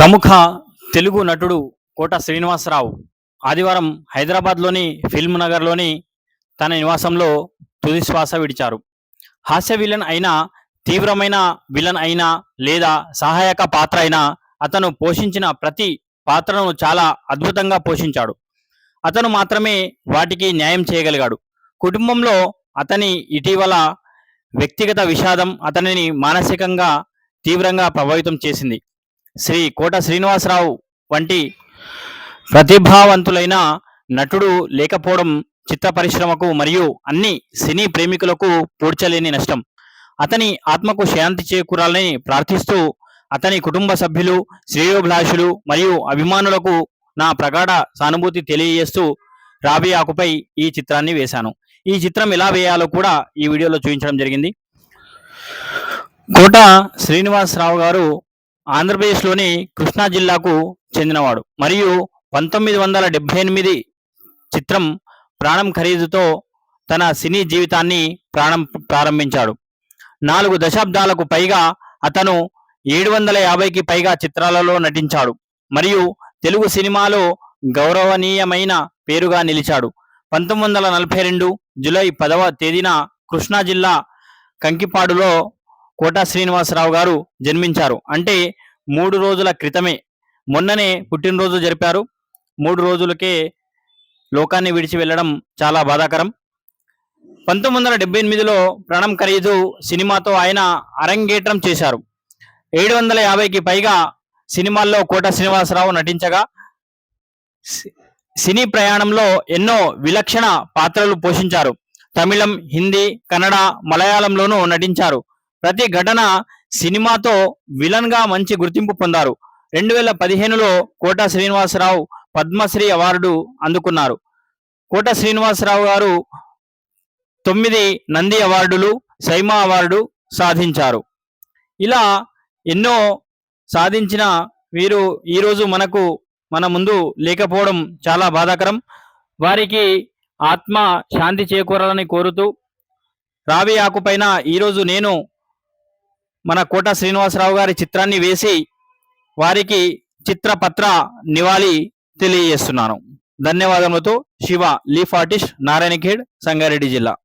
ప్రముఖ తెలుగు నటుడు కోట శ్రీనివాసరావు ఆదివారం హైదరాబాద్లోని ఫిల్మ్ నగర్లోని తన నివాసంలో తుది శ్వాస విడిచారు. హాస్య విలన్ అయినా తీవ్రమైన విలన్ అయినా లేదా సహాయక పాత్ర అయినా అతను పోషించిన ప్రతి పాత్రను చాలా అద్భుతంగా పోషించాడు. అతను మాత్రమే వాటికి న్యాయం చేయగలిగాడు. కుటుంబంలో అతని ఇటీవల వ్యక్తిగత విషాదం అతనిని మానసికంగా తీవ్రంగా ప్రభావితం చేసింది. శ్రీ కోట శ్రీనివాసరావు వంటి ప్రతిభావంతులైన నటుడు లేకపోవడం చిత్ర పరిశ్రమకు మరియు అన్ని సినీ ప్రేమికులకు పూడ్చలేని నష్టం. అతని ఆత్మకు శాంతి చేకూరాలని ప్రార్థిస్తూ అతని కుటుంబ సభ్యులు శ్రేయోభిలాషులు మరియు అభిమానులకు నా ప్రగాఢ సానుభూతి తెలియజేస్తూ రాబీ ఆకుపై ఈ చిత్రాన్ని వేశాను. ఈ చిత్రం ఎలా వేయాలో కూడా ఈ వీడియోలో చూపించడం జరిగింది. కోట శ్రీనివాసరావు గారు ఆంధ్రప్రదేశ్లోని కృష్ణా జిల్లాకు చెందినవాడు. మరియు పంతొమ్మిది వందల డెబ్బై ఎనిమిది చిత్రం ప్రాణం ఖరీదుతో తన సినీ జీవితాన్ని ప్రాణం ప్రారంభించాడు. నాలుగు దశాబ్దాలకు పైగా అతను ఏడు వందల యాభైకి పైగా చిత్రాలలో నటించాడు. మరియు తెలుగు సినిమాలో గౌరవనీయమైన పేరుగా నిలిచాడు. పంతొమ్మిది వందల నలభై రెండు జూలై పదవ తేదీన కృష్ణా జిల్లా కంకిపాడులో కోట శ్రీనివాసరావు గారు జన్మించారు. అంటే మూడు రోజుల క్రితమే మొన్ననే పుట్టినరోజు జరిపారు. మూడు రోజులకే లోకాన్ని విడిచి వెళ్ళడం చాలా బాధాకరం. పంతొమ్మిది వందల డెబ్బై ఎనిమిదిలో ప్రణం ఖరీదు సినిమాతో ఆయన అరంగేట్రం చేశారు. ఏడు వందల యాభైకి పైగా సినిమాల్లో కోట శ్రీనివాసరావు నటించగా సి- సినీ ప్రయాణంలో ఎన్నో విలక్షణ పాత్రలు పోషించారు. తమిళం హిందీ కన్నడ మలయాళంలోనూ నటించారు. ప్రతి ఘటన సినిమాతో విలన్గా మంచి గుర్తింపు పొందారు. రెండు వేల పదిహేనులో కోట శ్రీనివాసరావు పద్మశ్రీ అవార్డు అందుకున్నారు. కోట శ్రీనివాసరావు గారు తొమ్మిది నంది అవార్డులు సైమా అవార్డు సాధించారు. ఇలా ఎన్నో సాధించిన వీరు ఈరోజు మనకు మన ముందు లేకపోవడం చాలా బాధాకరం. వారికి ఆత్మ శాంతి చేకూరాలని కోరుతూ రావి ఆకుపైన ఈరోజు నేను మన కోట శ్రీనివాసరావు గారి చిత్రాన్ని వేసి వారికి చిత్రపత్ర నివాళి తెలియజేస్తున్నాను. ధన్యవాదములతో శివ లీఫ్ ఆర్టిస్ట్ నారాయణఖేడ్ సంగారెడ్డి జిల్లా.